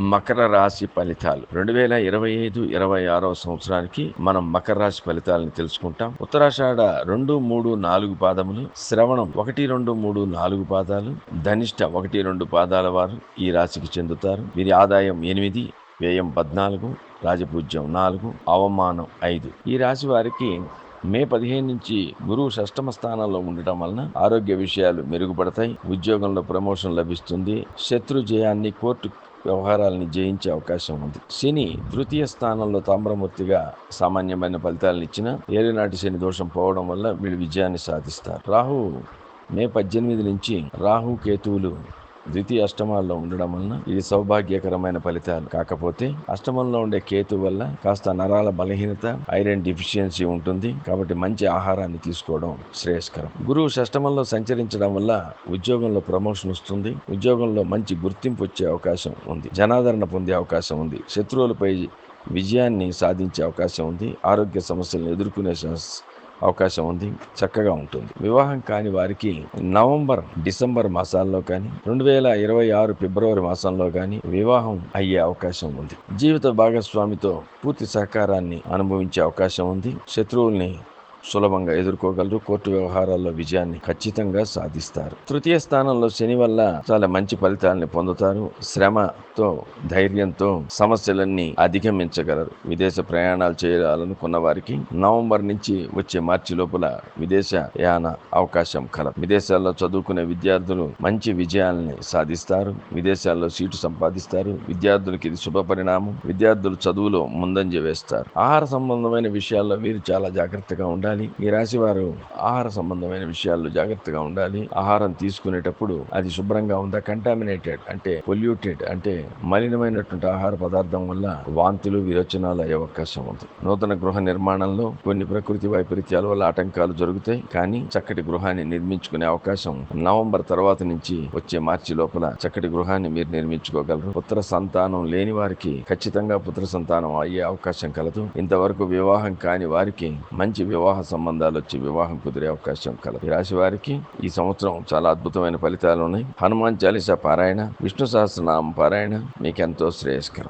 మకర రాశి ఫలితాలు. రెండు వేల ఇరవై ఐదు ఇరవై ఆరో సంవత్సరానికి మనం మకర రాశి ఫలితాలను తెలుసుకుంటాం. ఉత్తరాషాఢ రెండు మూడు నాలుగు పాదములు శ్రవణం ఒకటి రెండు మూడు నాలుగు పాదాలు ధనిష్ట ఒకటి రెండు పాదాల వారు ఈ రాశికి చెందుతారు. వీరి ఆదాయం ఎనిమిది వ్యయం పద్నాలుగు రాజపూజ్యం నాలుగు అవమానం ఐదు. ఈ రాశి వారికి మే పదిహేను నుంచి గురువు షష్టమ స్థానంలో ఉండటం వలన ఆరోగ్య విషయాలు మెరుగుపడతాయి ఉద్యోగంలో ప్రమోషన్ లభిస్తుంది శత్రు జయాన్ని కోర్టు వ్యవహారాలని జయించే అవకాశం ఉంది. శని తృతీయ స్థానంలో తామ్రమూర్తిగా సామాన్యమైన ఫలితాలను ఇచ్చిన ఏలినాటి శని దోషం పోవడం వల్ల వీళ్ళు విజయాన్ని సాధిస్తారు. రాహు మే పద్దెనిమిది నుంచి రాహు కేతువులు ద్వితీయ అష్టమాల్లో ఉండడం వలన ఇది సౌభాగ్యకరమైన ఫలితాలు. కాకపోతే అష్టమంలో ఉండే కేతు వల్ల కాస్త నరాల బలహీనత ఐరన్ డిఫిషియన్సీ ఉంటుంది. కాబట్టి మంచి ఆహారాన్ని తీసుకోవడం శ్రేయస్కరం. గురువు షష్టమంలో సంచరించడం వల్ల ఉద్యోగంలో ప్రమోషన్ వస్తుంది. ఉద్యోగంలో మంచి గుర్తింపు వచ్చే అవకాశం ఉంది. జనాదరణ పొందే అవకాశం ఉంది. శత్రువులపై విజయాన్ని సాధించే అవకాశం ఉంది. ఆరోగ్య సమస్యలను ఎదుర్కొనే అవకాశం ఉంది చక్కగా ఉంటుంది. వివాహం కాని వారికి నవంబర్ డిసెంబర్ మాసాల్లో కానీ రెండు వేల ఇరవై ఆరు ఫిబ్రవరి మాసంలో కానీ వివాహం అయ్యే అవకాశం ఉంది. జీవిత భాగస్వామితో పూర్తి సహకారాన్ని అనుభవించే అవకాశం ఉంది. శత్రువుల్ని సులభంగా ఎదుర్కోగలరు. కోర్టు వ్యవహారాల్లో విజయాన్ని ఖచ్చితంగా సాధిస్తారు. తృతీయ స్థానంలో శని వల్ల చాలా మంచి ఫలితాలని పొందుతారు. శ్రమతో ధైర్యంతో సమస్యలన్నీ అధిగమించగలరు. విదేశ ప్రయాణాలు చేయాలనుకున్న వారికి నవంబర్ నుంచి వచ్చే మార్చి లోపల విదేశ యాన అవకాశం కలదు. విదేశాల్లో చదువుకునే విద్యార్థులు మంచి విజయాల్ని సాధిస్తారు. విదేశాల్లో సీటు సంపాదిస్తారు. విద్యార్థులకి ఇది శుభ పరిణామం. విద్యార్థులు చదువులో ముందంజ వేస్తారు. ఆహార సంబంధమైన విషయాల్లో వీరు చాలా జాగ్రత్తగా ఉండాలి. ఈ రాశి వారు ఆహార సంబంధమైన విషయాల్లో జాగ్రత్తగా ఉండాలి. ఆహారం తీసుకునేటప్పుడు అది శుభ్రంగా ఉందా కంటామినేటెడ్ అంటే పొల్యూటెడ్ అంటే మలినమైనటువంటి ఆహార పదార్థం వల్ల వాంతులు విరోచనాలు అయ్యే అవకాశం ఉంది. నూతన గృహ నిర్మాణంలో కొన్ని ప్రకృతి వైపరీత్యాల వల్ల ఆటంకాలు జరుగుతాయి. కానీ చక్కటి గృహాన్ని నిర్మించుకునే అవకాశం నవంబర్ తర్వాత నుంచి వచ్చే మార్చి లోపల చక్కటి గృహాన్ని మీరు నిర్మించుకోగలరు. పుత్ర సంతానం లేని వారికి ఖచ్చితంగా పుత్ర సంతానం అయ్యే అవకాశం కలదు. ఇంతవరకు వివాహం కాని వారికి మంచి వివాహ సంబంధాలు వచ్చి వివాహం కుదిరే అవకాశం కలదు. ఈ రాశి వారికి ఈ సంవత్సరం చాలా అద్భుతమైన ఫలితాలు ఉన్నాయి హనుమాన్ చాలీసా పారాయణ విష్ణు సహస్రనామ పారాయణ మీకెంతో శ్రేయస్కరం.